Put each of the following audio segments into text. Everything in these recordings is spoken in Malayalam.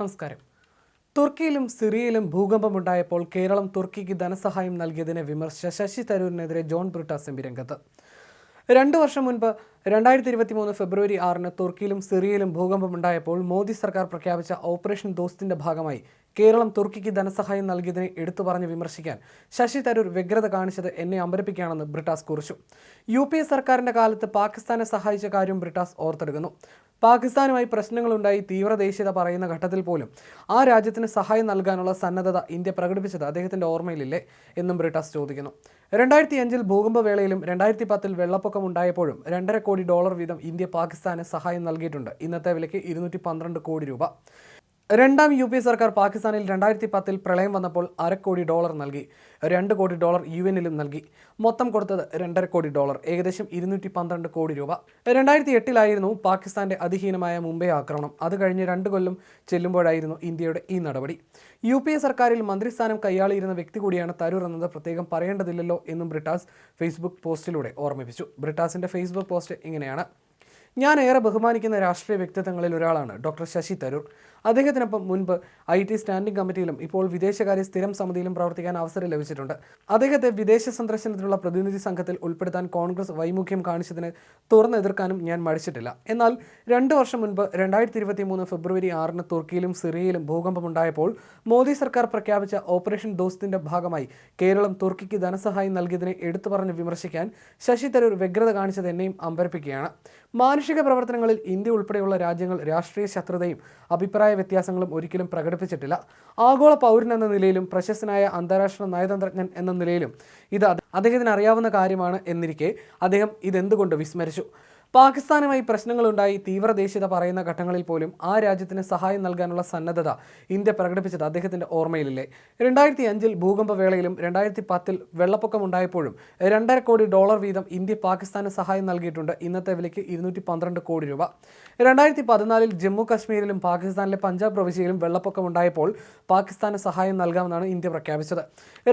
നമസ്കാരം. തുർക്കിയിലും സിറിയയിലും ഭൂകമ്പമുണ്ടായപ്പോൾ കേരളം തുർക്കിക്ക് ധനസഹായം നൽകിയതിനെ വിമർശിച്ച ശശി തരൂരിനെതിരെ ജോൺ ബ്രിട്ടാസ് എം പി രംഗത്ത്. രണ്ടു വർഷം മുൻപ് രണ്ടായിരത്തി ഇരുപത്തി മൂന്ന് ഫെബ്രുവരി ആറിന് തുർക്കിയിലും സിറിയയിലും ഭൂകമ്പമുണ്ടായപ്പോൾ മോദി സർക്കാർ പ്രഖ്യാപിച്ച ഓപ്പറേഷൻ ദോസ്തിന്റെ ഭാഗമായി കേരളം തുർക്കിക്ക് ധനസഹായം നൽകിയതിനെ എടുത്തു പറഞ്ഞ് വിമർശിക്കാൻ ശശി തരൂർ വ്യഗ്രത കാണിച്ചത് എന്നെ അമ്പരപ്പിക്കുകയാണെന്ന് ബ്രിട്ടാസ് കുറിച്ചു. യു പി എ സർക്കാരിന്റെ കാലത്ത് പാകിസ്ഥാനെ സഹായിച്ച കാര്യം ബ്രിട്ടാസ് ഓർത്തെടുക്കുന്നു. പാകിസ്ഥാനുമായി പ്രശ്നങ്ങളുണ്ടായി തീവ്ര ദേശീയത പറയുന്ന ഘട്ടത്തിൽ പോലും ആ രാജ്യത്തിന് സഹായം നൽകാനുള്ള സന്നദ്ധത ഇന്ത്യ പ്രകടിപ്പിച്ചത് അദ്ദേഹത്തിന്റെ ഓർമ്മയിലില്ലേ എന്നും ബ്രിട്ടാസ് ചോദിക്കുന്നു. രണ്ടായിരത്തി അഞ്ചിൽ ഭൂകമ്പ വേളയിലും രണ്ടായിരത്തി പത്തിൽ വെള്ളപ്പൊക്കം ഉണ്ടായപ്പോഴും രണ്ടര കോടി ഡോളർ വീതം ഇന്ത്യ പാകിസ്ഥാന് സഹായം നൽകിയിട്ടുണ്ട്. ഇന്നത്തെ വിലയ്ക്ക് ഇരുന്നൂറ്റി കോടി രൂപ. രണ്ടാം യു പി സർക്കാർ പാകിസ്ഥാനിൽ രണ്ടായിരത്തി പത്തിൽ പ്രളയം വന്നപ്പോൾ അരക്കോടി കോടി ഡോളർ നൽകി. രണ്ട് കോടി ഡോളർ യു എന്നിലും നൽകി. മൊത്തം കൊടുത്തത് രണ്ടര കോടി ഡോളർ ഏകദേശം ഇരുന്നൂറ്റി പന്ത്രണ്ട് കോടി രൂപ. രണ്ടായിരത്തി എട്ടിലായിരുന്നു പാകിസ്ഥാന്റെ അതിഹീനമായ മുംബൈ ആക്രമണം. അത് കഴിഞ്ഞ് രണ്ട് കൊല്ലം ചെല്ലുമ്പോഴായിരുന്നു ഇന്ത്യയുടെ ഈ നടപടി. യു പി എ സർക്കാരിൽ മന്ത്രിസ്ഥാനം കൈയാളിയിരുന്ന വ്യക്തി കൂടിയാണ് തരൂർ എന്നത് പ്രത്യേകം പറയേണ്ടതില്ലല്ലോ എന്നും ബ്രിട്ടാസ് ഫേസ്ബുക്ക് പോസ്റ്റിലൂടെ ഓർമ്മിപ്പിച്ചു. ബ്രിട്ടാസിന്റെ ഫേസ്ബുക്ക് പോസ്റ്റ് ഇങ്ങനെയാണ്. ഞാൻ ഏറെ ബഹുമാനിക്കുന്ന രാഷ്ട്രീയ വ്യക്തിത്വങ്ങളിൽ ഒരാളാണ് ഡോക്ടർ ശശി തരൂർ. അദ്ദേഹത്തിനൊപ്പം മുൻപ് ഐ ടി സ്റ്റാൻഡിംഗ് കമ്മിറ്റിയിലും ഇപ്പോൾ വിദേശകാര്യ സ്ഥിരം സമിതിയിലും പ്രവർത്തിക്കാൻ അവസരം ലഭിച്ചിട്ടുണ്ട്. അദ്ദേഹത്തെ വിദേശ സന്ദർശനത്തിനുള്ള പ്രതിനിധി സംഘത്തിൽ ഉൾപ്പെടുത്താൻ കോൺഗ്രസ് വൈമുഖ്യം കാണിച്ചതിന് തുറന്നെതിർക്കാനും ഞാൻ മടിച്ചിട്ടില്ല. എന്നാൽ രണ്ട് വർഷം മുൻപ് രണ്ടായിരത്തി ഇരുപത്തി മൂന്ന് ഫെബ്രുവരി ആറിന് തുർക്കിയിലും സിറിയയിലും ഭൂകമ്പമുണ്ടായപ്പോൾ മോദി സർക്കാർ പ്രഖ്യാപിച്ച ഓപ്പറേഷൻ ദോസ്തിന്റെ ഭാഗമായി കേരളം തുർക്കിക്ക് ധനസഹായം നൽകിയതിനെ എടുത്തു പറഞ്ഞ് വിമർശിക്കാൻ ശശി തരൂർ വ്യഗ്രത കാണിച്ചത് എന്നെയും അമ്പരപ്പിക്കുകയാണ്. മാനുഷിക പ്രവർത്തനങ്ങളിൽ ഇന്ത്യ ഉൾപ്പെടെയുള്ള രാജ്യങ്ങൾ രാഷ്ട്രീയ ശത്രുതയും അഭിപ്രായ വ്യത്യാസങ്ങളും ഒരിക്കലും പ്രകടിപ്പിച്ചിട്ടില്ല. ആഗോള പൗരൻ എന്ന നിലയിലും പ്രശസ്തനായ അന്താരാഷ്ട്ര നയതന്ത്രജ്ഞൻ എന്ന നിലയിലും ഇത് അദ്ദേഹത്തിന് അറിയാവുന്ന കാര്യമാണ് എന്നിരിക്കെ അദ്ദേഹം ഇതെന്തുകൊണ്ട് വിസ്മരിച്ചു? പാകിസ്ഥാനുമായി പ്രശ്നങ്ങളുണ്ടായി തീവ്ര ദേശീയത പറയുന്ന ഘട്ടങ്ങളിൽ പോലും ആ രാജ്യത്തിന് സഹായം നൽകാനുള്ള സന്നദ്ധത ഇന്ത്യ പ്രകടിപ്പിച്ചത് അദ്ദേഹത്തിന്റെ ഓർമ്മയിലില്ലേ. രണ്ടായിരത്തി അഞ്ചിൽ ഭൂകമ്പ വേളയിലും രണ്ടായിരത്തി പത്തിൽ വെള്ളപ്പൊക്കമുണ്ടായപ്പോഴും രണ്ടര കോടി ഡോളർ വീതം ഇന്ത്യ പാകിസ്ഥാന് സഹായം നൽകിയിട്ടുണ്ട്. ഇന്നത്തെ വിലയ്ക്ക് ഇരുന്നൂറ്റി പന്ത്രണ്ട് കോടി രൂപ. രണ്ടായിരത്തി പതിനാലിൽ ജമ്മു കാശ്മീരിലും പാകിസ്ഥാനിലെ പഞ്ചാബ് പ്രവിശ്യയിലും വെള്ളപ്പൊക്കമുണ്ടായപ്പോൾ പാകിസ്ഥാന് സഹായം നൽകാമെന്നാണ് ഇന്ത്യ പ്രഖ്യാപിച്ചത്.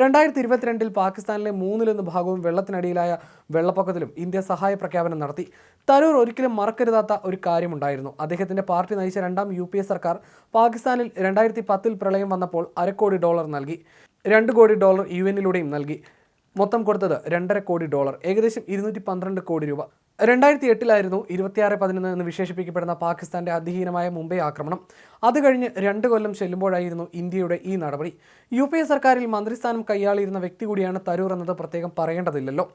രണ്ടായിരത്തി ഇരുപത്തിരണ്ടിൽ പാകിസ്ഥാനിലെ മൂന്നിലൊന്ന് ഭാഗവും വെള്ളത്തിനടിയിലായ വെള്ളപ്പൊക്കത്തിലും ഇന്ത്യ സഹായ പ്രഖ്യാപനം നടത്തി. തരൂർ ഒരിക്കലും മറക്കരുതാത്ത ഒരു കാര്യമുണ്ടായിരുന്നു. അദ്ദേഹത്തിന്റെ പാർട്ടി നയിച്ച രണ്ടാം യു സർക്കാർ പാകിസ്ഥാനിൽ രണ്ടായിരത്തി പത്തിൽ പ്രളയം വന്നപ്പോൾ അരക്കോടി ഡോളർ നൽകി. രണ്ട് കോടി ഡോളർ യു എന്നിലൂടെയും നൽകി. മൊത്തം കൊടുത്തത് രണ്ടര കോടി ഡോളർ ഏകദേശം ഇരുന്നൂറ്റി പന്ത്രണ്ട് കോടി രൂപ. രണ്ടായിരത്തി എട്ടിലായിരുന്നു ഇരുപത്തിയാറ് പതിനൊന്ന് എന്ന് വിശേഷിപ്പിക്കപ്പെടുന്ന പാകിസ്ഥാന്റെ അതിഹീനമായ മുംബൈ ആക്രമണം. അത് കഴിഞ്ഞ് രണ്ട് കൊല്ലം ചെല്ലുമ്പോഴായിരുന്നു ഇന്ത്യയുടെ ഈ നടപടി. യു സർക്കാരിൽ മന്ത്രിസ്ഥാനം കൈയാളിയിരുന്ന വ്യക്തി കൂടിയാണ് തരൂർ എന്നത് പ്രത്യേകം പറയേണ്ടതില്ലല്ലോ.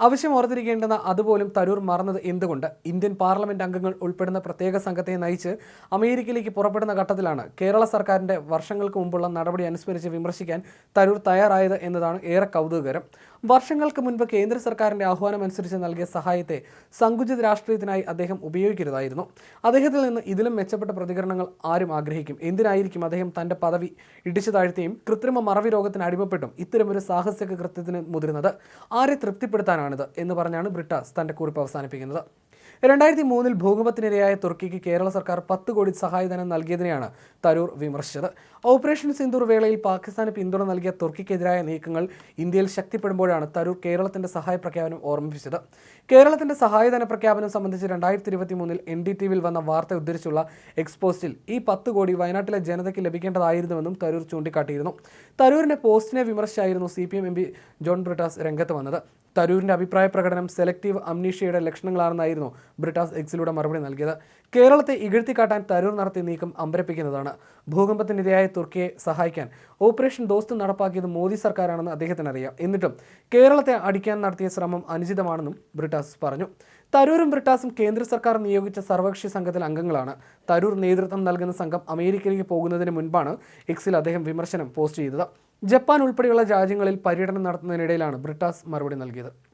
ആവശ്യം ഓർത്തിരിക്കേണ്ടെന്ന അതുപോലും തരൂർ മറന്നത് എന്തുകൊണ്ട്? ഇന്ത്യൻ പാർലമെന്റ് അംഗങ്ങൾ ഉൾപ്പെടുന്ന പ്രത്യേക സംഘത്തെ നയിച്ച് അമേരിക്കയിലേക്ക് പുറപ്പെടുന്ന ഘട്ടത്തിലാണ് കേരള സർക്കാരിന്റെ വർഷങ്ങൾക്ക് മുമ്പുള്ള നടപടി അനുസ്മരിച്ച് വിമർശിക്കാൻ തരൂർ തയ്യാറായത് എന്നതാണ് ഏറെ കൗതുകകരം. വർഷങ്ങൾക്ക് മുൻപ് കേന്ദ്ര സർക്കാരിന്റെ ആഹ്വാനം അനുസരിച്ച് നൽകിയ സഹായത്തെ സങ്കുചിത രാഷ്ട്രീയത്തിനായി അദ്ദേഹം ഉപയോഗിക്കരുതായിരുന്നു അദ്ദേഹത്തിൽ നിന്ന് ഇതിലും മെച്ചപ്പെട്ട പ്രതികരണങ്ങൾ ആരും ആഗ്രഹിക്കും. എന്തിനായിരിക്കും അദ്ദേഹം തന്റെ പദവി ഇടിച്ചു താഴ്ത്തിയും കൃത്രിമ മറവി രോഗത്തിന് അടിമപ്പെട്ടും ഇത്തരമൊരു സാഹസിക കൃത്യത്തിന് മുതിരുന്നത് ആരെ തൃപ്തിപ്പെടുത്താനാണിത് എന്ന് പറഞ്ഞാണ് ബ്രിട്ടാസ് തന്റെ കുറിപ്പ് അവസാനിപ്പിക്കുന്നത്. രണ്ടായിരത്തി മൂന്നിൽ ഭൂകമ്പത്തിനിരയായ തുർക്കിക്ക് കേരള സർക്കാർ പത്ത് കോടി സഹായധനം നൽകിയതിനെയാണ് തരൂർ വിമർശിച്ചത്. ഓപ്പറേഷൻ സിന്ദൂർ വേളയിൽ പാകിസ്ഥാന് പിന്തുണ നൽകിയ തുർക്കിക്കെതിരായ നീക്കങ്ങൾ ഇന്ത്യയിൽ ശക്തിപ്പെടുമ്പോഴാണ് തരൂർ കേരളത്തിന്റെ സഹായ പ്രഖ്യാപനം ഓർമ്മിപ്പിച്ചത്. കേരളത്തിന്റെ സഹായധന പ്രഖ്യാപനം സംബന്ധിച്ച് രണ്ടായിരത്തി ഇരുപത്തി മൂന്നിൽ എൻ ഡി ടി വിയിൽ വന്ന വാർത്ത ഉദ്ധരിച്ചുള്ള എക്സ്പോസ്റ്റിൽ ഈ പത്ത് കോടി വയനാട്ടിലെ ജനതയ്ക്ക് ലഭിക്കേണ്ടതായിരുന്നുവെന്നും തരൂർ ചൂണ്ടിക്കാട്ടിയിരുന്നു. തരൂരിന്റെ പോസ്റ്റിനെ വിമർശിച്ചായിരുന്നു C P M M P John Brittas രംഗത്ത് വന്നത്. തരൂരിന്റെ അഭിപ്രായ പ്രകടനം സെലക്റ്റീവ് അംനീഷ്യയുടെ ലക്ഷണങ്ങളാണെന്നായിരുന്നു ബ്രിട്ടാസ് എക്സിലൂടെ മറുപടി നൽകിയത്. കേരളത്തെ ഇകഴ്ത്തിക്കാട്ടാൻ തരൂർ നടത്തിയ നീക്കം അമ്പരപ്പിക്കുന്നതാണ്. ഭൂകമ്പത്തിനിരയായ തുർക്കിയെ സഹായിക്കാൻ ഓപ്പറേഷൻ ദോസ്ത് നടപ്പാക്കിയത് മോദി സർക്കാരാണെന്ന് അദ്ദേഹത്തിന് അറിയാം എന്നിട്ടും കേരളത്തെ അടിക്കാൻ നടത്തിയ ശ്രമം അനുചിതമാണെന്നും ബ്രിട്ടാസ് പറഞ്ഞു. തരൂരും ബ്രിട്ടാസും കേന്ദ്ര സർക്കാർ നിയോഗിച്ച സർവകക്ഷി സംഘത്തിൽ അംഗങ്ങളാണ്. തരൂർ നേതൃത്വം നൽകുന്ന സംഘം അമേരിക്കയിലേക്ക് പോകുന്നതിന് മുൻപാണ് എക്സിൽ അദ്ദേഹം വിമർശനം പോസ്റ്റ് ചെയ്തത്. ജപ്പാൻ ഉൾപ്പെടെയുള്ള രാജ്യങ്ങളിൽ പര്യടനം നടത്തുന്നതിനിടയിലാണ് ബ്രിട്ടാസ് മറുപടി നൽകിയത്.